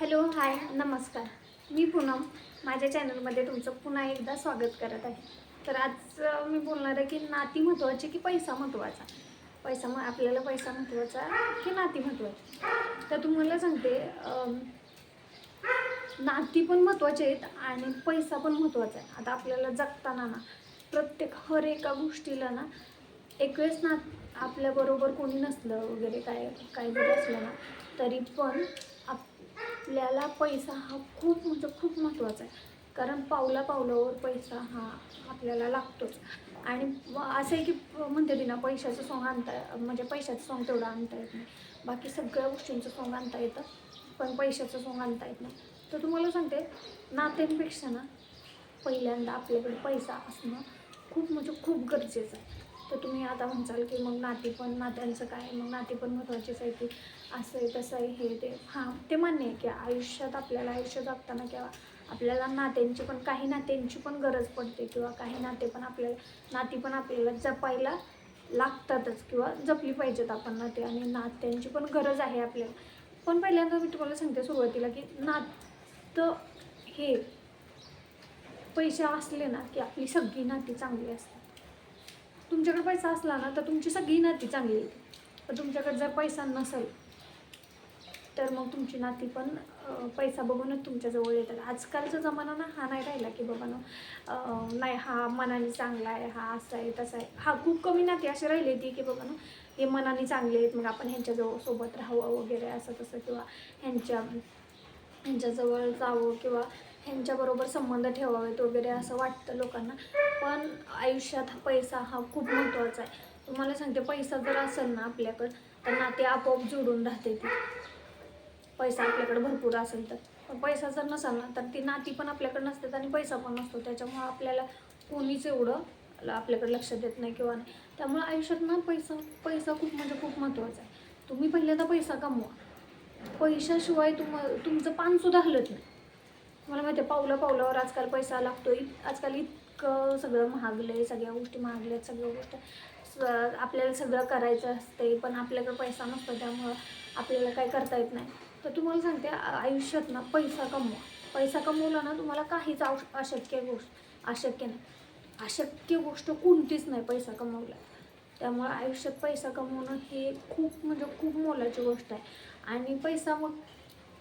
Hello hi नमस्कार. मी पूनम. माझ्या चॅनलमध्ये तुमचं पुन्हा एकदा स्वागत करत आहे. तर आज मी बोलणार आहे की नाती महत्त्वाची की पैसा महत्त्वाचा? पैसा मग आपल्याला पैसा महत्त्वाचा की नाती महत्त्वाची? तर तुम्हाला सांगते नाती पण महत्त्वाचे आहेत आणि पैसा पण महत्त्वाचा आहे. आता आपल्याला जगताना ना प्रत्येक हर एका गोष्टीला ना एक वेळेस ना आपल्याबरोबर कोणी नसलं वगैरे काय काय जरी असलं ना तरी पण आप आपल्याला पैसा हा खूप म्हणजे खूप महत्त्वाचा आहे. कारण पावला पावलावर पैसा हा आपल्याला लागतोच. आणि असं आहे की म्हणते ती ना पैशाचं सॉंग आणता म्हणजे पैशाचं सॉंग तेवढं आणता येत नाही. बाकी सगळ्या गोष्टींचं सॉंग आणता येतं पण पैशाचं सॉंग आणता येत नाही. तर तुम्हाला सांगते नात्यांपेक्षा ना पहिल्यांदा आपल्याकडे पैसा असणं खूप म्हणजे खूप गरजेचं आहे. तर तुम्ही आता म्हणसाल की मग नाती पण नात्यांचं काय? मग नाती पण महत्त्वाचीच आहे की असं आहे तसं आहे हे ते. हां ते मान्य आहे की आयुष्यात आपल्याला आयुष्य जगताना किंवा आपल्याला नात्यांची पण काही नात्यांची पण गरज पडते किंवा काही नाते पण आपल्याला नाती पण आपल्याला जपायला लागतातच किंवा जपली पाहिजेत आपण नाते आणि नात्यांची पण गरज आहे आपल्याला. पण पहिल्यांदा मी तुम्हाला सांगते सुरुवातीला की नातं हे पैसे असले ना की आपली सगळी नाती चांगली असतात तुमच्याकडे पैसा असला ना तर तुमची सगळी नाती चांगली पण तुमच्याकडे जर पैसा नसेल तर मग तुमची नाती पण पैसा बघूनच तुमच्याजवळ येतात. आजकालचा जमाना ना हा नाही राहिला की बाबा ना नाही हा मनाने चांगला आहे हा असा आहे तसा आहे. हा खूप कमी नाती अशी राहिली ती की बाबा ना हे मनाने चांगले आहेत मग आपण ह्यांच्याजवळ सोबत राहावं वगैरे असं तसं किंवा ह्यांच्या ह्यांच्याजवळ जावं किंवा ह्यांच्याबरोबर संबंध ठेवावेत वगैरे असं वाटतं लोकांना. पण आयुष्यात हा पैसा हा खूप महत्त्वाचा आहे. तुम्हाला सांगते पैसा जर असेल ना आपल्याकडं तर नाते आपोआप जोडून राहते ती. पैसा आपल्याकडे भरपूर असेल तर. पण पैसा जर नसेल ना तर ती नाती पण आपल्याकडे नसतात आणि पैसा पण नसतो. त्याच्यामुळं आपल्याला कोणीच एवढं आपल्याकडे लक्ष देत नाही किंवा नाही. त्यामुळे आयुष्यात ना पैसा पैसा खूप म्हणजे खूप महत्त्वाचा आहे. तुम्ही पहिल्यांदा पैसा कमवा. पैशाशिवाय तुम तुमचं पानसुद्धा हलत नाही. मला माहिती आहे पावलं पावलावर आजकाल पैसा लागतो आजकाल इतकं सगळं महागलं आहे सगळ्या गोष्टी महागल्या आहेत सगळ्या गोष्टी आपल्याला सगळं करायचं असते पण आपल्याकडे पैसा नसतो त्यामुळं आपल्याला काय करता येत नाही. तर तुम्हाला सांगते आयुष्यात ना पैसा कमवा. पैसा कमवला ना तुम्हाला काहीच आव अशक्य गोष्ट अशक्य नाही. अशक्य गोष्ट कोणतीच नाही पैसा कमवला. त्यामुळं आयुष्यात पैसा कमवणं हे खूप म्हणजे खूप मोलाची गोष्ट आहे. आणि पैसा मग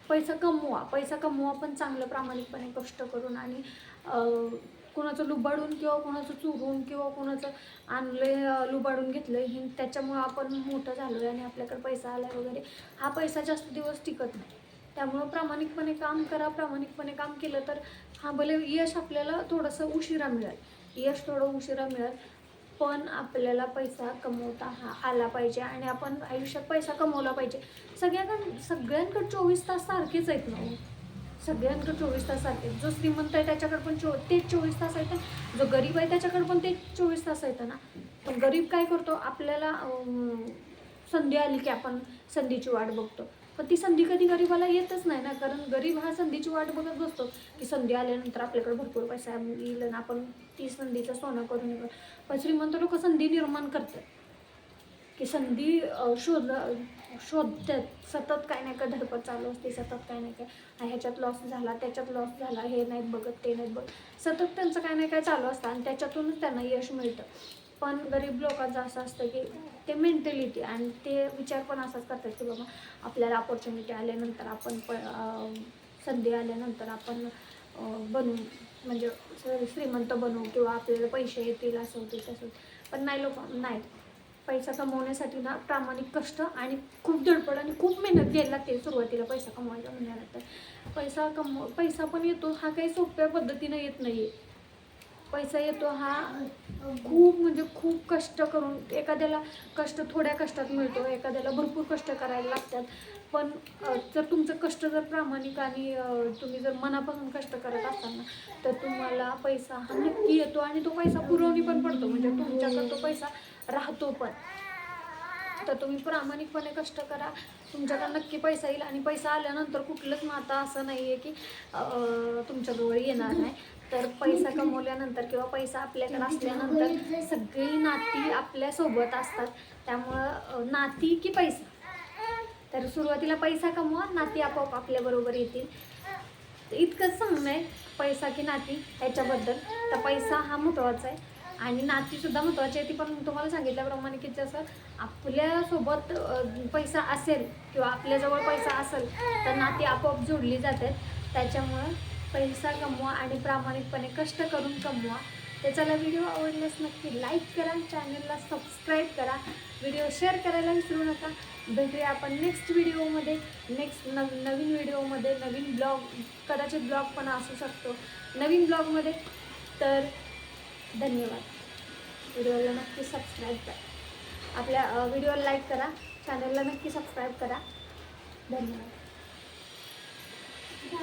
पैसा कमवा पैसा कमवा पण चांगलं प्रामाणिकपणे कष्ट करून आणि कोणाचं लुबाडून किंवा कोणाचं चुरून किंवा कोणाचं आणलं लुबाडून घेतलं हे त्याच्यामुळं आपण मोठं झालो आहे आणि आपल्याकडे पैसा आला वगैरे हा पैसा जास्त दिवस टिकत नाही. त्यामुळं प्रामाणिकपणे काम करा प्रामाणिकपणे काम केलं तर हा भले यश आपल्याला थोडंसं उशिरा मिळेल. यश थोडं उशिरा मिळेल. पण आपल्याला पैसा कमवता हा आला पाहिजे आणि आपण आयुष्यात पैसा कमवला पाहिजे. सगळ्याकडं सगळ्यांकडे चोवीस तास सारखेच आहेत ना हो. सगळ्यांकडे चोवीस तास सारखे जो श्रीमंत आहे त्याच्याकडे पण चो तेच चोवीस तास आहेत जो गरीब आहे त्याच्याकडे पण तेच चोवीस तास आहेत ना. पण गरीब काय करतो? आपल्याला संधी आली की आपण संधीची वाट बघतो. पण ती संधी कधी गरीबाला येतच नाही ना. कारण गरीब हा संधीची वाट बघत बसतो की संधी आल्यानंतर आपल्याकडे भरपूर पैसा येईल आणि आपण ती संधीचं सोनं करून पण श्रीमंत लोक संधी निर्माण करतात. की संधी शोध शोधतात. सतत काय नाही का धडपड चालू असते सतत काय नाही काय ह्याच्यात लॉस झाला त्याच्यात लॉस झाला हे नाहीत बघत ते नाहीत बघत. सतत त्यांचं काय नाही काय चालू असतं आणि त्याच्यातूनच त्यांना यश मिळतं. पण गरीब लोकांचं असं असतं की ते मेंटॅलिटी आणि ते विचार पण असाच करतात की बाबा आपल्याला अपॉर्च्युनिटी आल्यानंतर आपण प संधी आल्यानंतर आपण बनू म्हणजे स- श्रीमंत बनू किंवा आपल्याला पैसे येतील असं होतील तसं पण नाही लोक नाही. पैसा कमवण्यासाठी ना प्रामाणिक कष्ट आणि खूप धडपड आणि खूप मेहनत घ्यायला लागते सुरुवातीला पैसा कमवायला म्हणल्यानंतर पैसा कमव पैसा पण येतो हा काही सोप्या पद्धतीनं येत नाही आहे पैसा येतो हा. खूप म्हणजे खूप कष्ट करून एखाद्याला कष्ट थोड्या कष्टात मिळतो. एखाद्याला भरपूर कष्ट करायला लागतात. पण जर तुमचं कष्ट जर प्रामाणिक आणि तुम्ही जर मनापासून कष्ट करत असाल ना तर तुम्हाला पैसा हा नक्की येतो आणि तो पैसा पुरवणी पण पडतो. म्हणजे तुमच्याकडं तो पैसा राहतो पण. तर तुम्ही प्रामाणिकपणे कष्ट करा. तुमच्याकडे नक्की पैसा येईल आणि पैसा आल्यानंतर कुठलंच माता असं नाही आहे की तुमच्याजवळ येणार नाही. तर पैसा कमवल्यानंतर किंवा पैसा आपल्याकडे असल्यानंतर सगळी नाती आपल्यासोबत असतात. त्यामुळं नाती की पैसा. तर सुरुवातीला पैसा कमवा नाती आपोआप आपल्याबरोबर येतील. तर इतकंच सांगणं आहे पैसा की नाती ह्याच्याबद्दल. तर पैसा हा महत्त्वाचा आहे. आणि नातीसुद्धा महत्त्वाची आहे ती पण तुम्हाला सांगितल्याप्रमाणे की जसं आपल्यासोबत पैसा असेल किंवा आपल्याजवळ पैसा असेल तर नाती आपोआप जोडली जातात. त्याच्यामुळं पैसा कमवा आणि प्रामाणिकपणे कष्ट करून कमवा. तर चला व्हिडिओ आवडल्यास नक्की लाईक करा चॅनलला सबस्क्राईब करा. व्हिडिओ शेअर करायला विसरू नका. भेटूया आपण नेक्स्ट व्हिडिओमध्ये नेक्स्ट नव नवीन व्हिडिओमध्ये नवीन ब्लॉग कदाचित ब्लॉग पण असू शकतो. नवीन ब्लॉगमध्ये तर धन्यवाद. व्हिडिओला नक्की सबस्क्राईब करा. आपल्या व्हिडिओला लाईक करा. चॅनलला नक्की सबस्क्राईब करा. धन्यवाद.